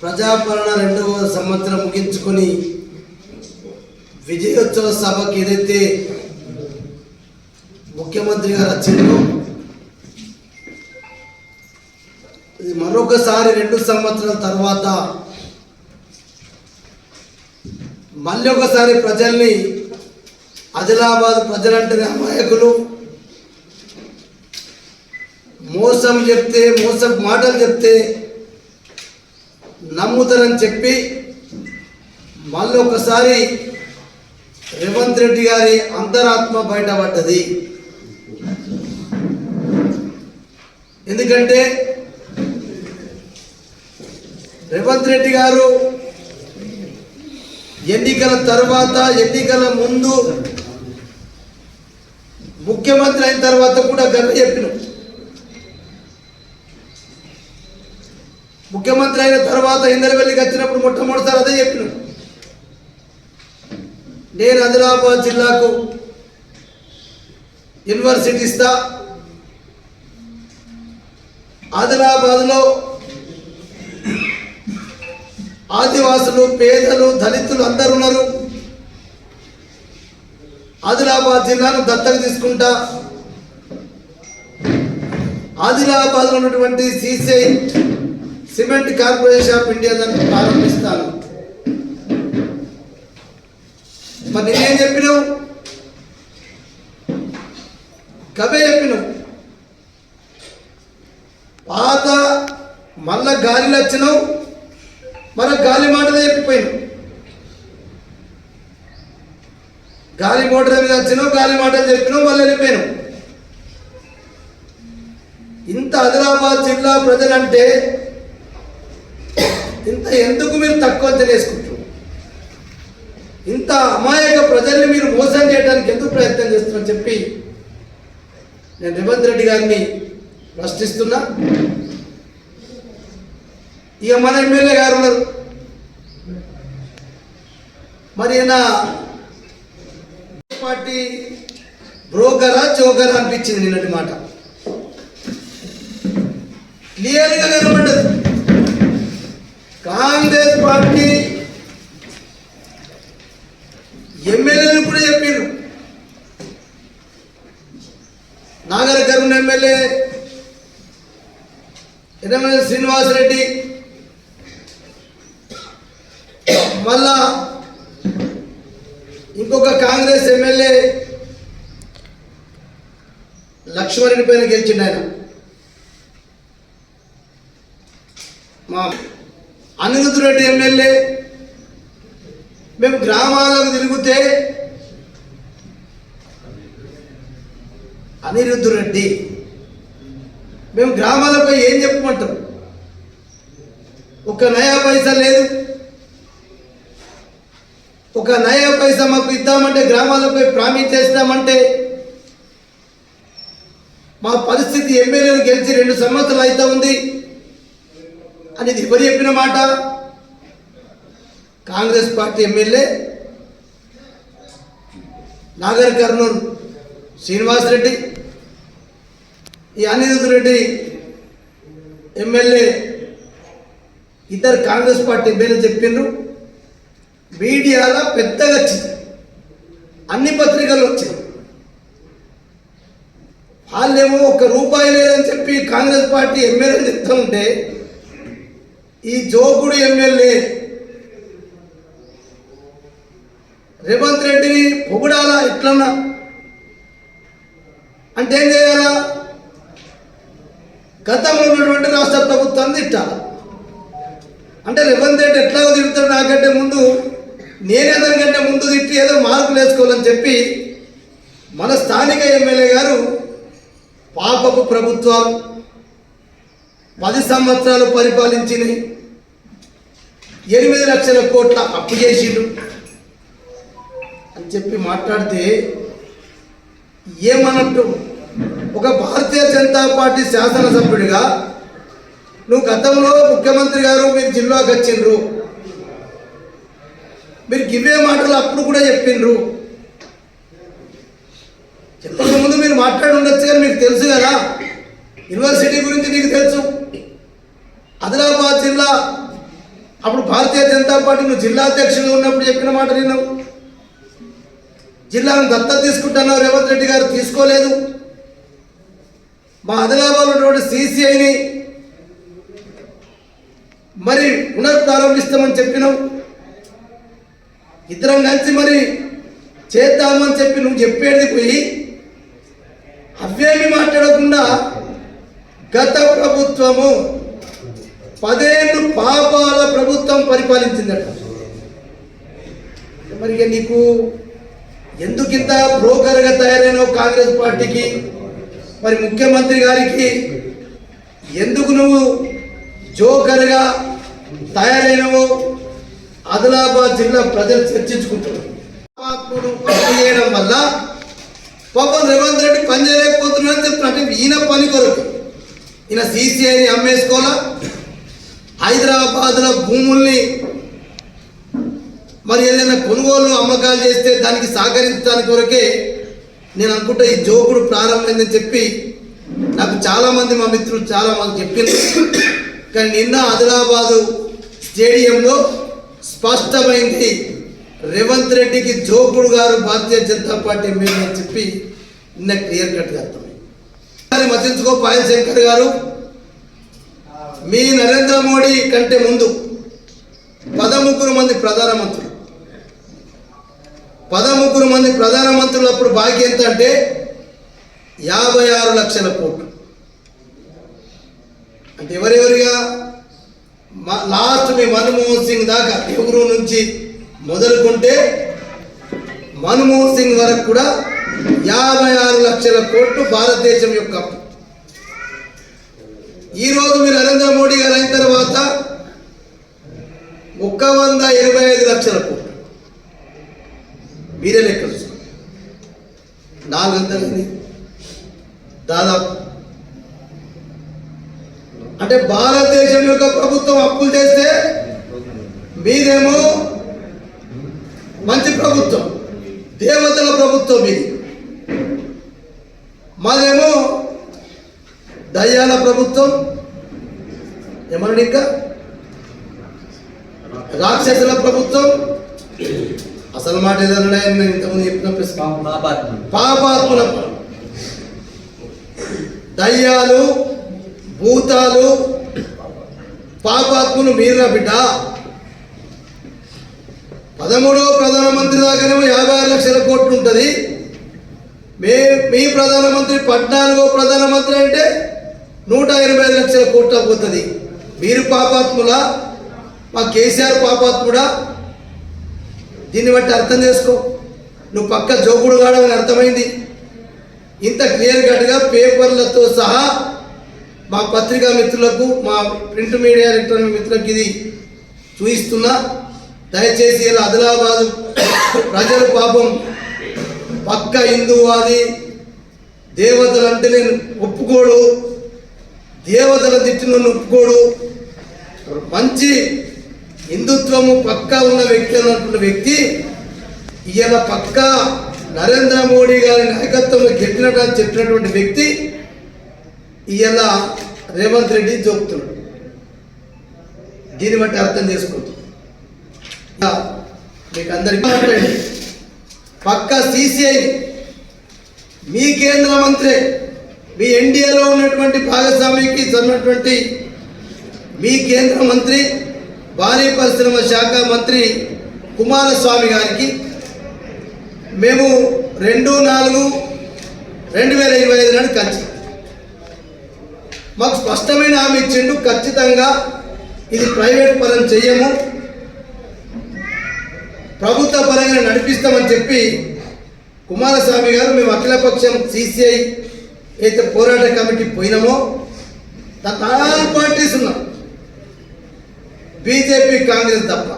ప్రజాపాలన రెండవ సంవత్సరం ముగించుకొని విజయోత్సవ సభకి ఏదైతే ముఖ్యమంత్రి గారు వచ్చిందో మరొకసారి రెండు సంవత్సరాల తర్వాత మళ్ళీ ఒకసారి ప్రజల్ని ఆదిలాబాద్ ప్రజలంటే అమాయకులు. మోసం చెప్తే మోసం మాటలు చెప్తే నమ్ముతారని చెప్పి మళ్ళీ ఒకసారి రేవంత్ రెడ్డి గారి అంతరాత్మ బయటపడ్డది. ఎందుకంటే రేవంత్ రెడ్డి గారు ఎన్నికల తర్వాత ఎన్నికల ముందు ముఖ్యమంత్రి అయిన తర్వాత కూడా గర్వ చెప్పినాం. ముఖ్యమంత్రి అయిన తర్వాత ఇందరవెల్లికి వచ్చినప్పుడు మొట్టమొదటిసారి అదే చెప్పిన. నేను ఆదిలాబాద్ జిల్లాకు యూనివర్సిటీ ఇస్తా. ఆదిలాబాద్లో ఆదివాసులు పేదలు దళితులు అందరు ఉన్నారు. ఆదిలాబాద్ జిల్లాను దత్తత తీసుకుంటా. ఆదిలాబాద్లో ఉన్నటువంటి CCI Cement Corporation of India దాన్ని ప్రారంభిస్తాను మరి నేనేం చెప్పినావు? కవే చెప్పినావు. పాత మళ్ళా గాలిలో వచ్చినావు మన గాలి మాటలే చెప్పిపోయినావు. గాలి మోటార్ మీద వచ్చినావు గాలి మాటలు చెప్పినావు మళ్ళీ వెళ్ళిపోయినావు. ఇంత ఆదిలాబాద్ జిల్లా ప్రజలంటే ఇంత ఎందుకు మీరు తక్కువ తెలియసుకుంటారు ఇంత అమాయక ప్రజల్ని మీరు మోసం చేయడానికి ఎందుకు ప్రయత్నం చేస్తున్నారని చెప్పి నేను రేవంత్ రెడ్డి గారిని ప్రశ్నిస్తున్నా. ఇక మన ఎమ్మెల్యే గారు ఉన్నారు. మరి ఈయన పార్టీ బ్రోకరా చోకరా అనిపించింది నిన్నటి మాట. క్లియర్గా కనబడ్డది. కాంగ్రెస్ పార్టీ ఎమ్మెల్యేలు కూడా చెప్పారు నాగర కరుణ ఎమ్మెల్యే శ్రీనివాస్ శ్రీనివాసరెడ్డి మళ్ళా ఇంకొక కాంగ్రెస్ ఎమ్మెల్యే లక్ష్మణుడి పైన గెలిచిండు ఆయన. మా అనిరుద్ధ రెడ్డి ఎమ్మెల్యే మేము గ్రామాలకు తిరిగితే అనిరుద్ధ రెడ్డి. మేము గ్రామాలపై ఏం చెప్పమంటాం ఒక నయా పైసా లేదు. ఒక నయా పైసా మాకు ఇద్దామంటే గ్రామాలపై ప్రామిస్ చేస్తామంటే మా పరిస్థితి ఎమ్మెల్యేలు గెలిచి రెండు సంవత్సరాలు అయితే ఉంది. అనేది ఎవరు చెప్పిన మాట? Congress party MLA Nagar Kurnool Srinivas Reddy ఈ అనిరుద్ధ రెడ్డి ఎమ్మెల్యే ఇద్దరు కాంగ్రెస్ పార్టీ ఎమ్మెల్యే చెప్పిండ్రు. మీడియాలో పెద్దగా వచ్చింది అన్ని పత్రికలు వచ్చాయి వాళ్ళేమో ఒక రూపాయి లేదని చెప్పి కాంగ్రెస్ పార్టీ ఎమ్మెల్యే చెప్తా ఉంటే ఈ జోగుడు ఎమ్మెల్యే రేవంత్ రెడ్డిని పొగుడాలా ఎట్లన్నా? అంటే ఏం చేయాలా? గతంలో ఉన్నటువంటి రాష్ట్ర ప్రభుత్వాన్ని తిట్టాలి అంటే రేవంత్ రెడ్డి ఎట్లా తిడతాడు నాకంటే ముందు నేనే అతనికంటే ముందు తిట్టి ఏదో మార్పులు వేసుకోవాలని చెప్పి మన స్థానిక ఎమ్మెల్యే గారు పాపపు ప్రభుత్వాలు పది సంవత్సరాలు పరిపాలించినాయి. ఎనిమిది లక్షల కోట్ల అప్పు చేసిండు. అని చెప్పి మాట్లాడితే ఏమన్నట్టు ఒక భారతీయ జనతా పార్టీ శాసనసభ్యుడిగా నువ్వు గతంలో ముఖ్యమంత్రి గారు మీరు జిల్లాకు వచ్చిండ్రు. మీరు గివే మాటలు అప్పుడు కూడా చెప్పిండ్రు. చెప్పక ముందు మీరు మాట్లాడి ఉండొచ్చు కానీ మీకు తెలుసు కదా. యూనివర్సిటీ గురించి నీకు తెలుసు. అప్పుడు భారతీయ జనతా పార్టీ నువ్వు జిల్లా అధ్యక్షుడు ఉన్నప్పుడు చెప్పిన మాట విన్నావు. జిల్లాను దత్తత తీసుకుంటున్నావు రేవంత్ రెడ్డి గారు తీసుకోలేదు. మా ఆదిలాబాద్ ఉన్నటువంటి సీసీఐని మరి పునఃప్రారంభిస్తామని చెప్పినావు. ఇద్దరం కలిసి మరి చేద్దామని చెప్పి నువ్వు చెప్పేది పోయి అవేమి మాట్లాడకుండా గత ప్రభుత్వము పదేళ్ళు పాపాల ప్రభుత్వం పరిపాలించిందట. మరి నీకు ఎందుకింత బ్రోకర్గా తయారైనవు కాంగ్రెస్ పార్టీకి? మరి ముఖ్యమంత్రి గారికి ఎందుకు నువ్వు జోకర్గా తయారైనవో? ఆదిలాబాద్ జిల్లా ప్రజలు చర్చించుకుంటున్నారు. పని చేయడం వల్ల పాపం రేవంత్ రెడ్డి పని చేయలేకపోతున్నాడని చెప్తున్నా ఈయన పని కొరకు. ఈయన సీసీఐని అమ్మేసుకోవాలా? హైదరాబాద్లో భూముల్ని మరి ఏదైనా కొనుగోలు అమ్మకాలు చేస్తే దానికి సహకరించడానికి కొరకే నేను అనుకుంటా ఈ జోకుడు ప్రారంభమైందని చెప్పి నాకు చాలామంది మా మిత్రులు చాలా మంది చెప్పింది కానీ నిన్న ఆదిలాబాదు స్టేడియంలో స్పష్టమైంది రేవంత్ రెడ్డికి జోకుడు గారు భారతీయ జనతా పార్టీ మీద అని చెప్పి నిన్న క్లియర్ కట్గా అర్థమైంది అది మతించుకో పాయల్ శంకర్ గారు. మీ నరేంద్ర మోడీ కంటే ముందు పదముగ్గురు మంది ప్రధానమంత్రులు. పదముగ్గురు మంది ప్రధానమంత్రులు అప్పుడు బాకీ ఎంత అంటే యాభై ఆరు లక్షల కోట్లు. అంటే ఎవరెవరిగా? మా- లాస్ట్ మీ మన్మోహన్ సింగ్ దాకా ఎవరు నుంచి మొదలుకుంటే మన్మోహన్ సింగ్ వరకు కూడా యాభై ఆరు లక్షల కోట్లు భారతదేశం యొక్క అప్పు ఈరోజు మీరు నరేంద్ర మోడీ గారు అయిన తర్వాత ఒక్క వంద ఇరవై ఐదు లక్షల కోట్లు. మీరే లెక్క నాలుగు నాలుగంతలని దాదాపు. అంటే భారతదేశం యొక్క ప్రభుత్వం అప్పులు చేస్తే మీదేమో మంచి ప్రభుత్వం దేవతల ప్రభుత్వం మీది. మాదేమో దయ్యాల ప్రభుత్వం ఏమన్నాడు ఇంకా రాక్షసుల ప్రభుత్వం. అసలు మాట ఏదన్నా నేను ఇంతకుముందు చెప్పిన ప్రశ్న. పాపాత్ముల. దయ్యాలు భూతాలు పాపాత్ములు మీరా బిడ్డ? పదమూడవ ప్రధానమంత్రి దాకానేమో యాభై ఆరు లక్షల కోట్లు ఉంటుంది. మే మీ ప్రధానమంత్రి పద్నాలుగో ప్రధానమంత్రి అంటే నూట ఎనభై ఐదు లక్షల కోట్ల పోతుంది మీరు పాపాత్ముల మా కేసీఆర్ పాపాత్ముడా? దీన్ని బట్టి అర్థం చేసుకో. నువ్వు పక్క జోకుడు కాడని అర్థమైంది. ఇంత క్లియర్ కట్గా పేపర్లతో సహా మా పత్రికా మిత్రులకు మా ప్రింట్ మీడియా ఎలక్ట్రానిక్ మిత్రులకు ఇది చూపిస్తున్నా దయచేసి ఇలా ఆదిలాబాదు ప్రజలు పాపం పక్క హిందూవాది దేవతలు అంటే నేను ఒప్పుకోడు. దేవతల తిట్టిన ఒప్పుకోడు మంచి హిందుత్వము పక్కా ఉన్న వ్యక్తి అన్నటువంటి వ్యక్తి ఈయన పక్కా నరేంద్ర మోడీ గారి నాయకత్వంలో గెలిచినట్టు అని చెప్పినటువంటి వ్యక్తి ఈయన రేవంత్ రెడ్డి జోపుతున్నాడు దీన్ని బట్టి అర్థం చేసుకుంటుంది మీకు అందరికీ పక్క సిసిఐ మీ కేంద్ర మంత్రి మీ ఎన్డీఏలో ఉన్నటువంటి భాగస్వామికి చెందినటువంటి మీ కేంద్ర మంత్రి భారీ పరిశ్రమ శాఖ మంత్రి కుమారస్వామి గారికి మేము రెండు నాలుగు రెండు వేల ఇరవై ఐదు నాడు కలిసి. మాకు స్పష్టమైన హామీ ఇచ్చిండు ఖచ్చితంగా ఇది ప్రైవేట్ పరం చెయ్యము. ప్రభుత్వ పరంగా నడిపిస్తామని చెప్పి కుమారస్వామి గారు మేము అఖిలపక్షం సిసిఐ అయితే పోరాట కమిటీ పోయినామో దాంట్లో ఆల్ పార్టీస్ ఉన్నాం బీజేపీ కాంగ్రెస్ తప్ప.